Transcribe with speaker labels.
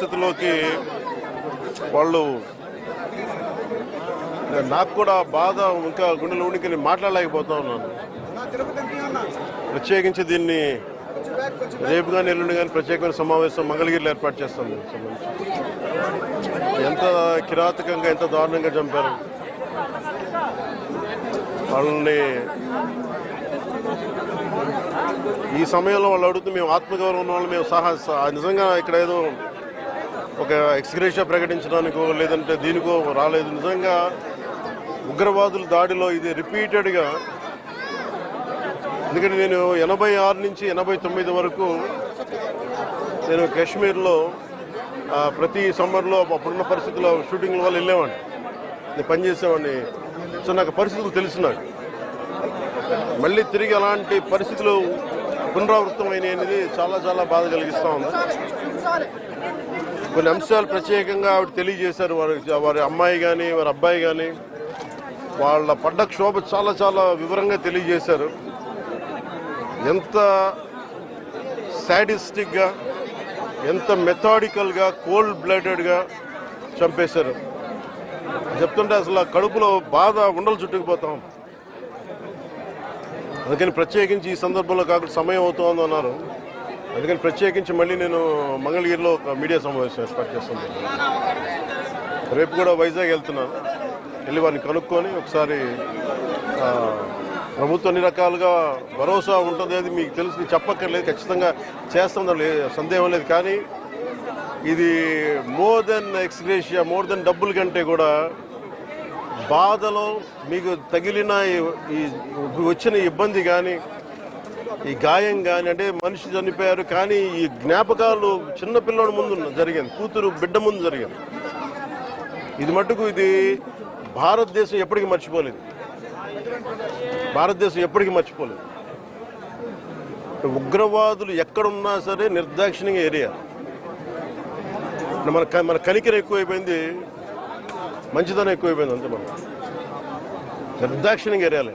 Speaker 1: పరిస్థితుల్లోకి వాళ్ళు నాకు కూడా బాధ ఇంకా గుండెలు ఉనికి మాట్లాడలేకపోతా ఉన్నాను. ప్రత్యేకించి దీన్ని రేపు కానీ ఎల్లుండి కానీ ప్రత్యేకమైన సమావేశం మంగళగిరిలో ఏర్పాటు చేస్తాం దీనికి సంబంధించి ఎంత కిరాతకంగా ఎంత దారుణంగా చంపారు. వాళ్ళని ఈ సమయంలో వాళ్ళు అడుగుతూ మేము ఆత్మగౌరవం ఉన్న వాళ్ళు మేము సహా- నిజంగా ఇక్కడ ఏదో ఒక ఎక్స్గ్రేషియా ప్రకటించడానికో లేదంటే దీనికో రాలేదు. నిజంగా ఉగ్రవాదుల దాడిలో ఇది రిపీటెడ్గా. ఎందుకంటే నేను ఎనభై ఆరు నుంచి ఎనభై తొమ్మిది వరకు నేను కాశ్మీర్లో ప్రతి సమ్మర్లో అప్పుడున్న పరిస్థితుల్లో షూటింగ్ల వల్ల వెళ్ళేవాడిని. నేను పనిచేసేవాడిని సో నాకు పరిస్థితులు తెలుసు నాకు మళ్ళీ తిరిగి అలాంటి పరిస్థితులు పునరావృతం అనేది చాలా చాలా బాధ కలిగిస్తూ ఉంది. కొన్ని అంశాలు ప్రత్యేకంగా ఆవిడ తెలియజేశారు. వారి వారి అమ్మాయి కానీ వారి అబ్బాయి కానీ వాళ్ళ పడ్డ క్షోభ చాలా చాలా వివరంగా తెలియజేశారు. ఎంత సాడిస్టిక్గా ఎంత మెథాడికల్గా కోల్డ్ బ్లడెడ్గా చంపేశారు. చెప్తుంటే అసలు కడుపులో బాధ ఉండలు చుట్టుకుపోతాం. అందుకని ప్రత్యేకించి ఈ సందర్భంలో కాకుండా సమయం అవుతోందన్నారు. అందుకని ప్రత్యేకించి మళ్ళీ నేను మంగళగిరిలో ఒక మీడియా సమావేశం ఏర్పాటు చేస్తున్నాను రేపు కూడా వైజాగ్ వెళ్తున్నాను. వెళ్ళి వారిని కనుక్కొని ఒకసారి ప్రభుత్వం అన్ని రకాలుగా భరోసా ఉంటుంది అది మీకు తెలుసు చెప్పక్కర్లేదు ఖచ్చితంగా చేస్తాం సందేహం లేదు. కానీ ఇది more than ex gratia more than డబ్బుల కంటే కూడా బాధలో మీకు తగిలిన ఈ వచ్చిన ఇబ్బంది కానీ ఈ గాయం కానీ అంటే మనిషి చనిపోయారు కానీ ఈ జ్ఞాపకాలు చిన్న పిల్లోడి ముందు ఉన్న- జరిగింది కూతురు బిడ్డ ముందు జరిగింది. ఇది మటుకు ఇది భారతదేశం ఎప్పటికీ మర్చిపోలేదు. భారతదేశం ఎప్పటికీ మర్చిపోలేదు. ఉగ్రవాదులు ఎక్కడున్నా సరే నిర్దాక్షిణ్యంగా ఏరియా మన మన కనికర ఎక్కువైపోయింది మంచిదనం ఎక్కువైపోయింది అంతే మనం. నిర్దాక్షిణ్యంగా ఏరియాలే